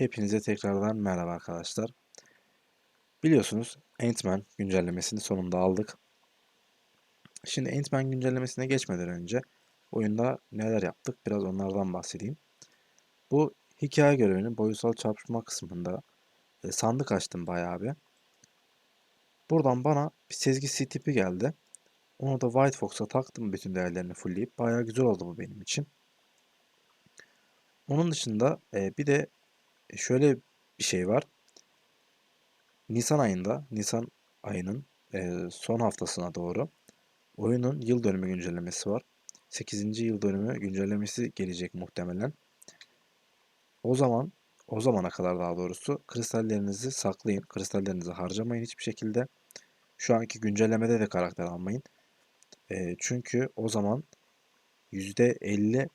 Hepinize tekrardan merhaba arkadaşlar. Biliyorsunuz Ant-Man güncellemesini sonunda aldık. Şimdi Ant-Man güncellemesine geçmeden önce oyunda neler yaptık biraz onlardan bahsedeyim. Bu hikaye görevinin boyutsal çarpışma kısmında e, sandık açtım bayağı bir. Buradan bana bir sezgi C tipi geldi. Onu da White Fox'a taktım bütün değerlerini fullleyip. Bayağı güzel oldu bu benim için. Onun dışında e, bir de şöyle bir şey var. Nisan ayında, Nisan ayının e, son haftasına doğru oyunun yıl dönümü güncellemesi var. 8. yıl dönümü güncellemesi gelecek muhtemelen. O zaman, o zamana kadar daha doğrusu kristallerinizi saklayın. Kristallerinizi harcamayın hiçbir şekilde. Şu anki güncellemede de karakter almayın. E, çünkü o zaman %50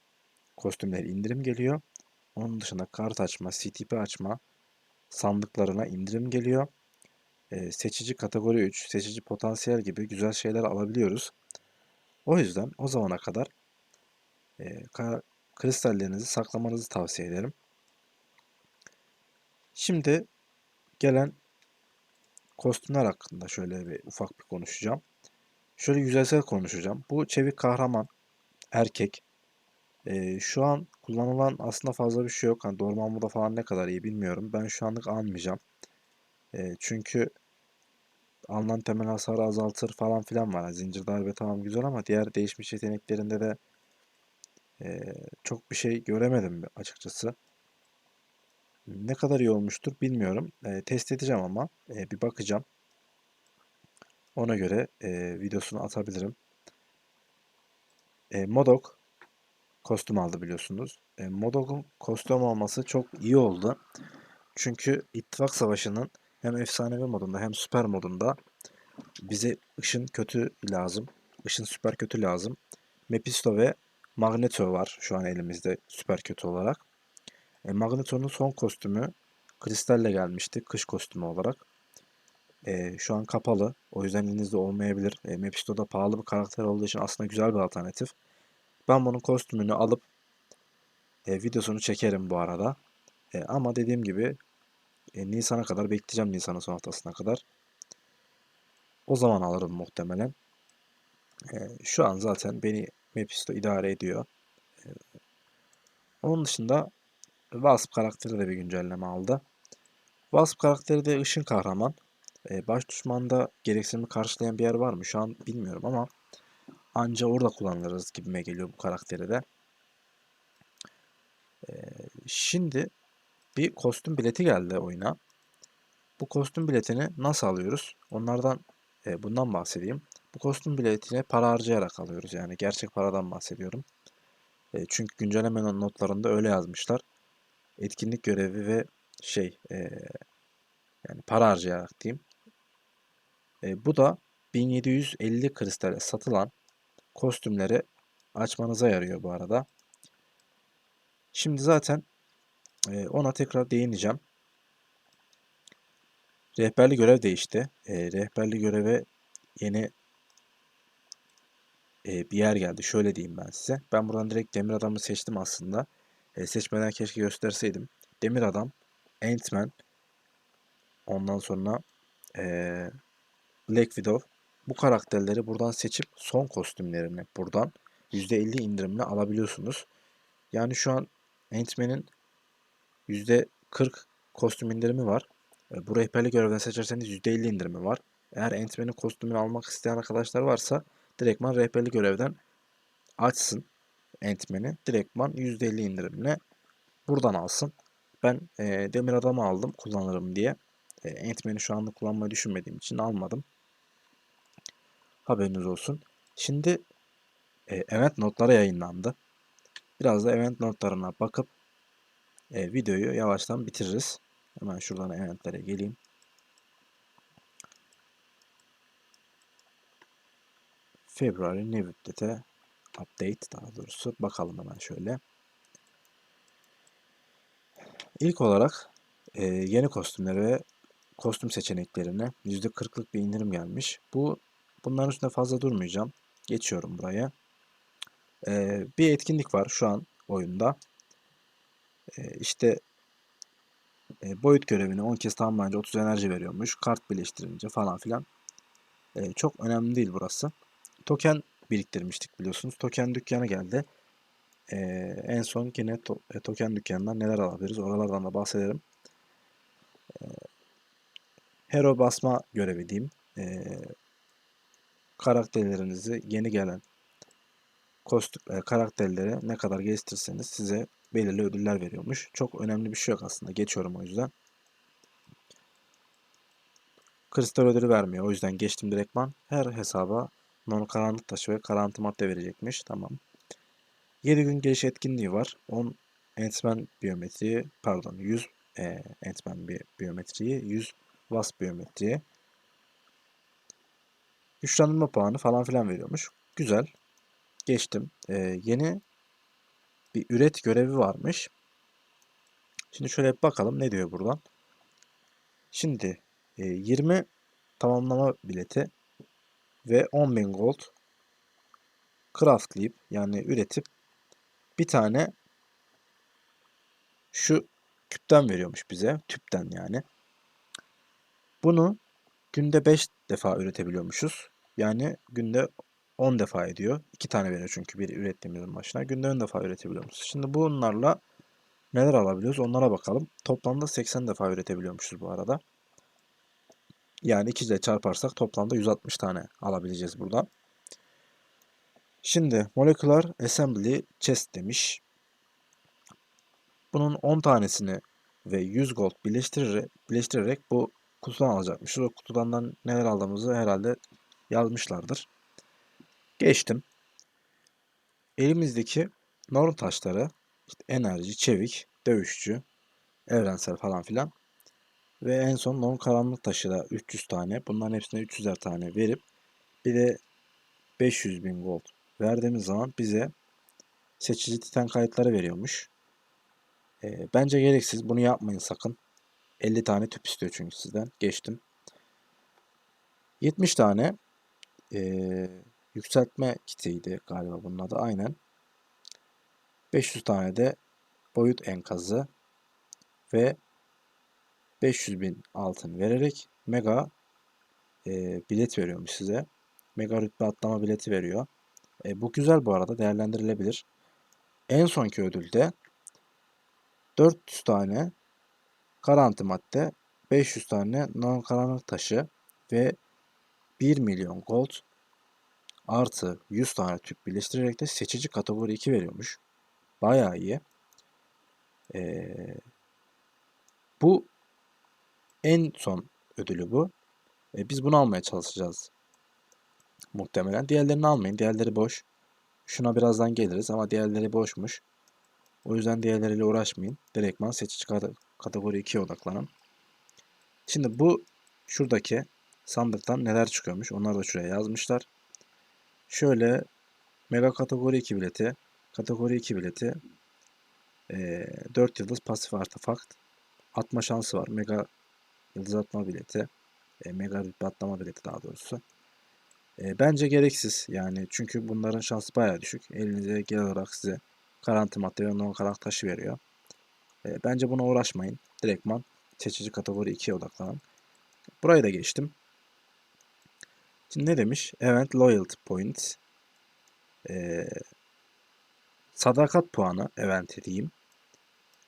kostümler indirim geliyor. Onun dışında kart açma, CTP açma sandıklarına indirim geliyor. E, seçici kategori 3, seçici potansiyel gibi güzel şeyler alabiliyoruz. O yüzden o zamana kadar e, kristallerinizi saklamanızı tavsiye ederim. Şimdi gelen kostümler hakkında şöyle bir ufak bir konuşacağım. Şöyle yüzeysel konuşacağım. Bu çevik kahraman erkek. E, şu an kullanılan aslında fazla bir şey yok. Hani Dormammu'da falan ne kadar iyi bilmiyorum. Ben şu anlık almayacağım. E, çünkü alınan temel hasarı azaltır falan filan var. Zincir darbe tamam güzel ama diğer değişmiş yeteneklerinde de e, çok bir şey göremedim açıkçası. Ne kadar iyi olmuştur bilmiyorum. E, test edeceğim ama e, bir bakacağım. Ona göre e, videosunu atabilirim. E, Modok kostüm aldı biliyorsunuz. E, Modok'un kostüm alması çok iyi oldu. Çünkü İttifak Savaşı'nın hem efsanevi modunda hem süper modunda bize ışın kötü lazım. Işın süper kötü lazım. Mephisto ve Magneto var şu an elimizde süper kötü olarak. E, Magneto'nun son kostümü kristalle gelmişti kış kostümü olarak. E, şu an kapalı. O yüzden elinizde olmayabilir. E, Mephisto da pahalı bir karakter olduğu için aslında güzel bir alternatif. Ben bunun kostümünü alıp e, videosunu çekerim bu arada. E, ama dediğim gibi e, Nisan'a kadar bekleyeceğim Nisan'ın son haftasına kadar. O zaman alırım muhtemelen. E, şu an zaten beni Mephisto idare ediyor. E, onun dışında Wasp karakteri de bir güncelleme aldı. Wasp karakteri de ışın kahraman. E, baş düşmanda gereksinimi karşılayan bir yer var mı? Şu an bilmiyorum ama anca orada kullanırız gibime geliyor bu karakteri de. E, şimdi bir kostüm bileti geldi oyuna. Bu kostüm biletini nasıl alıyoruz? Onlardan e, bundan bahsedeyim. Bu kostüm biletine para harcayarak alıyoruz. Yani gerçek paradan bahsediyorum. E, çünkü güncelleme notlarında öyle yazmışlar. Etkinlik görevi ve şey e, yani para harcayarak diyeyim. E, bu da 1750 kristale satılan kostümleri açmanıza yarıyor bu arada. Şimdi zaten ona tekrar değineceğim. Rehberli görev değişti. Rehberli göreve yeni bir yer geldi. Şöyle diyeyim ben size. Ben buradan direkt Demir Adam'ı seçtim aslında. Seçmeden keşke gösterseydim. Demir Adam, Ant-Man, ondan sonra e, Black Widow. Bu karakterleri buradan seçip son kostümlerini buradan %50 indirimle alabiliyorsunuz. Yani şu an Ant-Man'in %40 kostüm indirimi var. E, bu rehberli görevden seçerseniz %50 indirimi var. Eğer Ant-Man'in kostümünü almak isteyen arkadaşlar varsa direktman rehberli görevden açsın Ant-Man'i. Direktman %50 indirimle buradan alsın. Ben e, demir adamı aldım kullanırım diye. E, Ant-Man'i şu anda kullanmayı düşünmediğim için almadım. Haberiniz olsun. Şimdi e, event notları yayınlandı. Biraz da event notlarına bakıp e, videoyu yavaştan bitiririz. Hemen şuradan eventlere geleyim. February New Update Update daha doğrusu bakalım hemen şöyle. İlk olarak e, yeni kostümleri ve kostüm seçeneklerine %40'lık bir indirim gelmiş. Bu bunların üstünde fazla durmayacağım. Geçiyorum buraya. E, bir etkinlik var şu an oyunda. E, işte E, boyut görevini 10 kez tamamlayınca 30 enerji veriyormuş. Kart birleştirince falan filan. E, çok önemli değil burası. Token biriktirmiştik biliyorsunuz. Token dükkanı geldi. E, en son yine to e, token dükkanından neler alabiliriz oralardan da bahsederim. E, hero basma görevi diyeyim. E, karakterlerinizi yeni gelen kostüm, e, karakterleri ne kadar geliştirirseniz size belirli ödüller veriyormuş. Çok önemli bir şey yok aslında. Geçiyorum o yüzden. Kristal ödülü vermiyor. O yüzden geçtim direktman. Her hesaba non karanlık taşı ve karanlık madde verecekmiş. Tamam. 7 gün geliş etkinliği var. 10 Entman biyometriyi pardon 100 e, Entman bi biyometriyi 100 Wasp biyometriyi güçlendirme puanı falan filan veriyormuş. Güzel. Geçtim. Ee, yeni bir üret görevi varmış. Şimdi şöyle bir bakalım ne diyor buradan. Şimdi e, 20 tamamlama bileti ve 10.000 gold craftlayıp yani üretip bir tane şu küpten veriyormuş bize. Tüpten yani. Bunu günde 5 defa üretebiliyormuşuz. Yani günde 10 defa ediyor. 2 tane veriyor çünkü bir ürettiğimizin başına. Günde 10 defa üretebiliyormuşuz. Şimdi bunlarla neler alabiliyoruz onlara bakalım. Toplamda 80 defa üretebiliyormuşuz bu arada. Yani 2 ile çarparsak toplamda 160 tane alabileceğiz buradan. Şimdi Molecular Assembly Chest demiş. Bunun 10 tanesini ve 100 gold birleştirerek, birleştirerek bu kutudan alacakmışız. O kutudan neler aldığımızı herhalde yazmışlardır. Geçtim. Elimizdeki norm taşları işte enerji, çevik, dövüşçü, evrensel falan filan. Ve en son norm karanlık taşı da 300 tane. Bunların hepsine 300'er tane verip bir de 500 bin gold verdiğimiz zaman bize seçici titan kayıtları veriyormuş. E, bence gereksiz. Bunu yapmayın sakın. 50 tane tüp istiyor çünkü sizden. Geçtim. 70 tane e, yükseltme kitiydi galiba bunun adı. Aynen. 500 tane de boyut enkazı ve 500 bin altın vererek mega e, bilet veriyormuş size. Mega rütbe atlama bileti veriyor. E, bu güzel bu arada değerlendirilebilir. En sonki ödülde 400 tane karanti madde, 500 tane non karanlık taşı ve 1 milyon gold artı 100 tane tüp birleştirerek de seçici kategori 2 veriyormuş. Bayağı iyi. Ee, bu en son ödülü bu. Ee, biz bunu almaya çalışacağız. Muhtemelen. Diğerlerini almayın. Diğerleri boş. Şuna birazdan geliriz ama diğerleri boşmuş. O yüzden diğerleriyle uğraşmayın. Direktman seçici kategori 2'ye odaklanın. Şimdi bu şuradaki sandıktan neler çıkıyormuş onları da şuraya yazmışlar. Şöyle mega kategori 2 bileti, kategori 2 bileti, e, 4 yıldız pasif artefakt, atma şansı var. Mega yıldız atma bileti, e, mega rütbe atlama bileti daha doğrusu. E, bence gereksiz yani çünkü bunların şansı bayağı düşük. Elinize genel olarak size Karantin madde ve non karanlık taşı veriyor. E, bence buna uğraşmayın. Direktman seçici kategori 2'ye odaklanın. Burayı da geçtim. Şimdi ne demiş? Event Loyalty Points. Ee, sadakat puanı event diyeyim.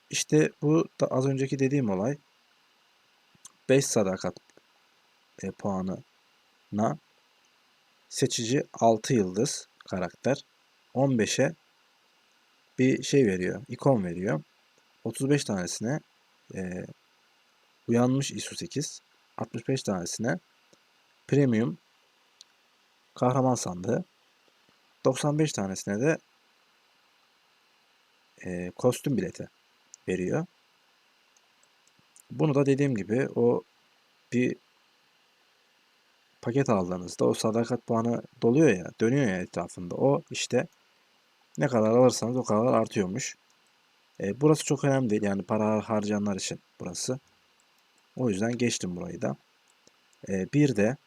İşte bu da az önceki dediğim olay 5 sadakat e, puanına seçici 6 yıldız karakter 15'e bir şey veriyor. ikon veriyor. 35 tanesine e, uyanmış ISU 8. 65 tanesine premium kahraman sandığı. 95 tanesine de e, kostüm bileti veriyor. Bunu da dediğim gibi o bir paket aldığınızda o sadakat puanı doluyor ya, dönüyor ya etrafında. O işte ne kadar alırsanız o kadar artıyormuş. E, burası çok önemli değil. Yani para harcayanlar için burası. O yüzden geçtim burayı da. E, bir de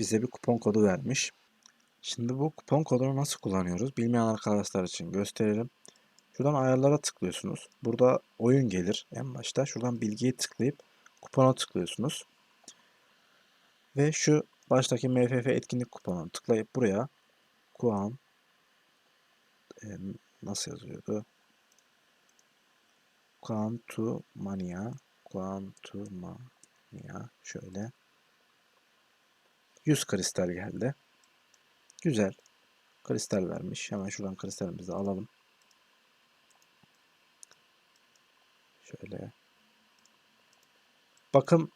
bize bir kupon kodu vermiş. Şimdi bu kupon kodunu nasıl kullanıyoruz? Bilmeyen arkadaşlar için gösterelim. Şuradan ayarlara tıklıyorsunuz. Burada oyun gelir en başta. Şuradan bilgiyi tıklayıp kupona tıklıyorsunuz. Ve şu baştaki MFF etkinlik kuponunu tıklayıp buraya Kuan e, nasıl yazıyordu? Kuantu Mania Kuantu Mania şöyle 100 kristal geldi. Güzel. Kristal vermiş. Hemen şuradan kristalimizi alalım. Şöyle. Bakım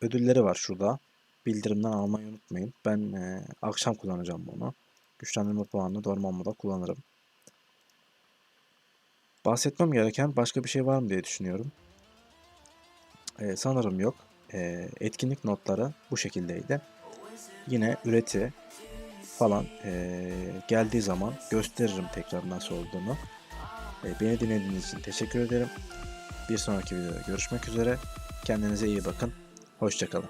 ödülleri var şurada. Bildirimden almayı unutmayın. Ben e, akşam kullanacağım bunu. Güçlendirme puanını normal moda kullanırım. Bahsetmem gereken başka bir şey var mı diye düşünüyorum. E, sanırım yok. E, etkinlik notları bu şekildeydi. Yine üreti falan e, geldiği zaman gösteririm tekrar nasıl olduğunu. E, beni dinlediğiniz için teşekkür ederim. Bir sonraki videoda görüşmek üzere. Kendinize iyi bakın. Hoşçakalın.